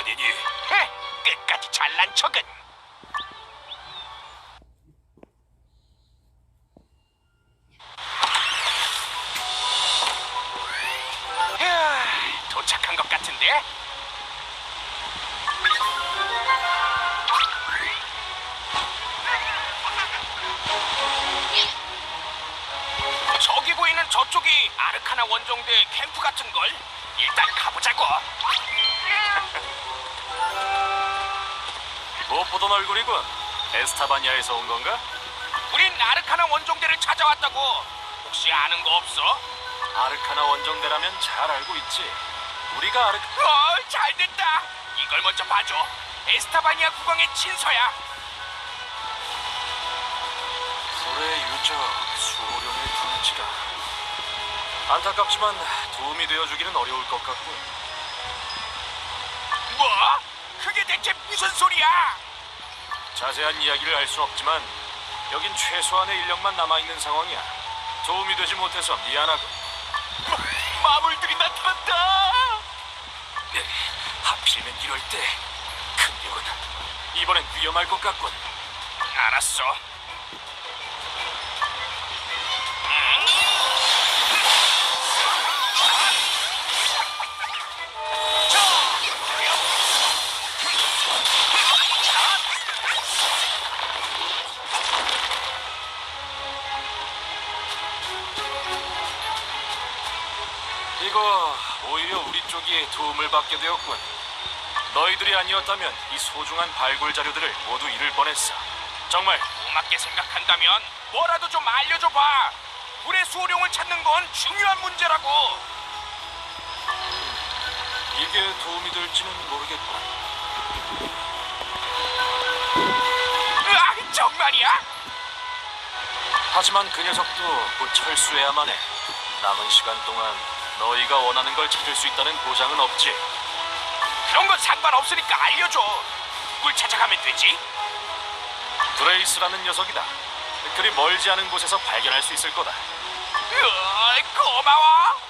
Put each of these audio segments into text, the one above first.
아니니 헤, 끝까지 잘난 척은. 휴, 도착한 것 같은데? 저기 보이는 저쪽이 아르카나 원정대 캠프 같은 걸. 일단 가보자고. 못 보던 얼굴이군. 에스타바니아에서 온 건가? 우린 아르카나 원정대를 찾아왔다고. 혹시 아는 거 없어? 아르카나 원정대라면 잘 알고 있지. 우리가 아르 어, 잘 됐다. 이걸 먼저 봐줘. 에스타바니아 국왕의 친서야. 불의 유적 수호령의 둥지라. 안타깝지만 도움이 되어주기는 어려울 것 같군. 뭐? 그게 대체 무슨 소리야? 자세한 이야기를 알순 없지만 여긴 최소한의 인력만 남아있는 상황이야. 도움이 되지 못해서 미안하군. 마물들이 나타났다. 네, 하필이면 이럴 때 큰일군. 이번엔 위험할 것 같군. 알았어. 도움을 받게 되었군. 너희들이 아니었다면 이 소중한 발굴 자료들을 모두 잃을 뻔했어. 정말 고맙게 생각한다면 뭐라도 좀 알려줘봐. 불의 수호령을 찾는 건 중요한 문제라고. 이게 도움이 될지는 모르겠군. 으아, 정말이야? 하지만 그 녀석도 곧 철수해야만 해. 남은 시간 동안 너희가 원하는 걸 찾을 수 있다는 보장은 없지. 그런 건 상관없으니까 알려줘. 누굴 찾아가면 되지? 브레이스라는 녀석이다. 그리 멀지 않은 곳에서 발견할 수 있을 거다. 으아, 고마워.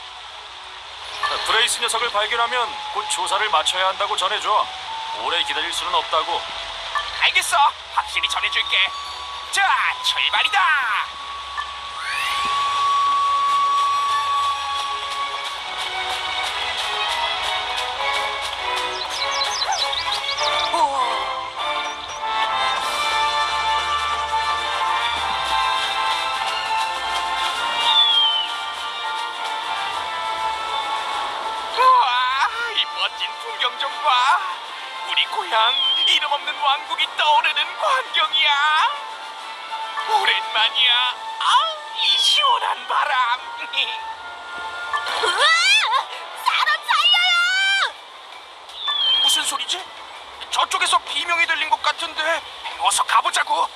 브레이스 녀석을 발견하면 곧 조사를 마쳐야 한다고 전해줘. 오래 기다릴 수는 없다고. 알겠어. 확실히 전해줄게. 자, 출발이다. 시원한 바람. 으아! 사람 살려요! 무슨 소리지? 저쪽에서 비명이 들린 것 같은데 어서 가보자고.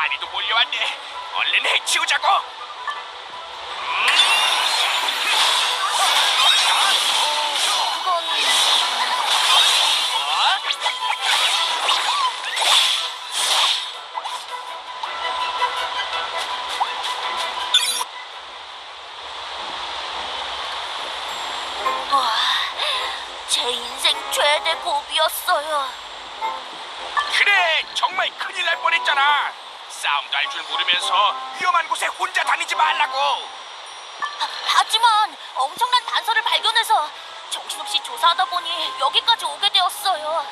많이도 몰려왔네. 얼른 해치우자고. 그건 와, 제 인생 최대 고비였어요. 그래, 정말 큰일 날 뻔했잖아. 싸움도 할 줄 모르면서 위험한 곳에 혼자 다니지 말라고. 하지만 엄청난 단서를 발견해서 정신없이 조사하다 보니 여기까지 오게 되었어요.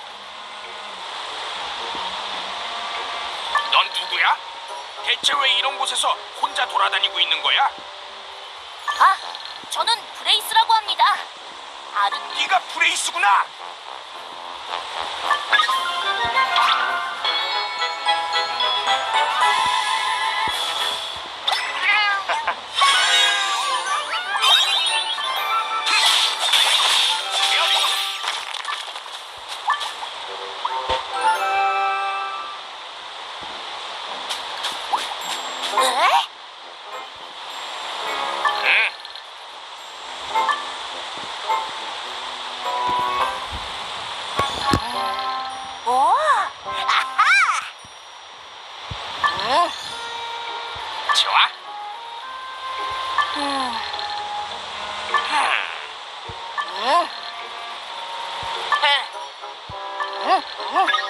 넌 누구야? 대체 왜 이런 곳에서 혼자 돌아다니고 있는 거야? 아, 저는 브레이스라고 합니다. 아르, 네가 브레이스구나. 去啊！嗯，嗯，嗯，嗯，嗯，嗯。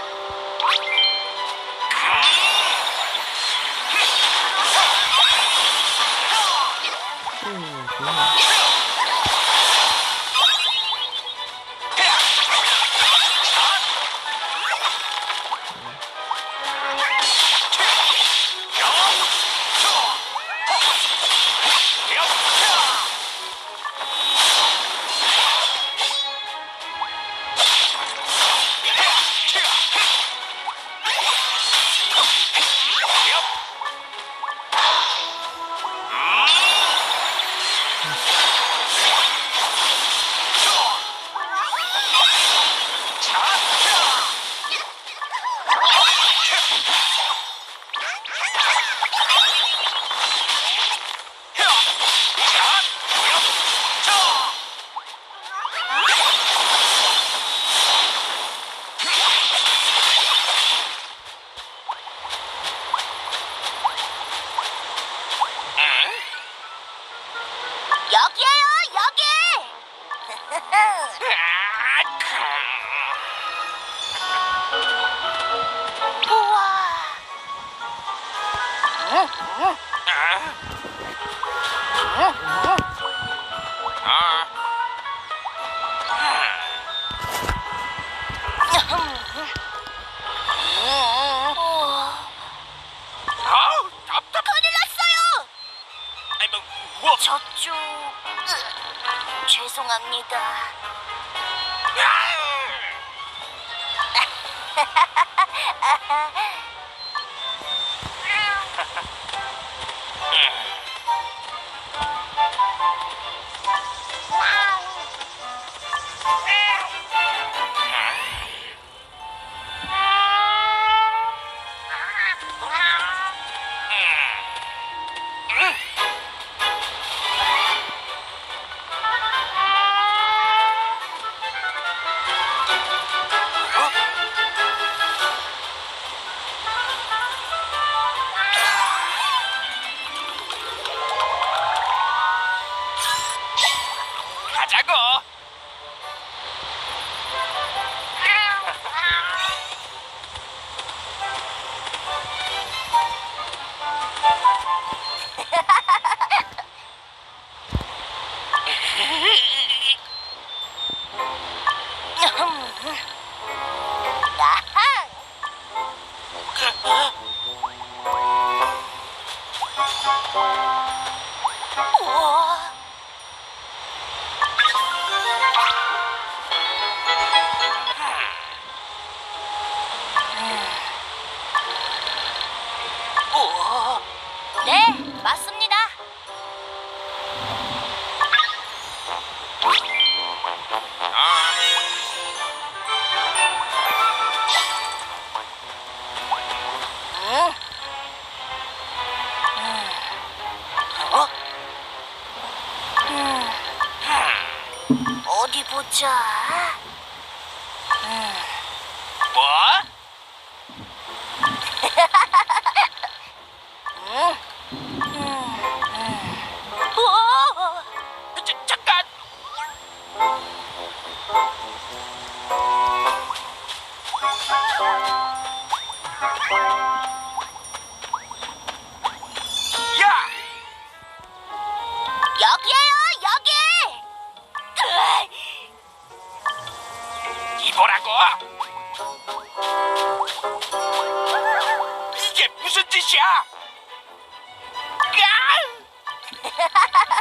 저쪽 죄송합니다. 这。 이게 무슨 짓이야?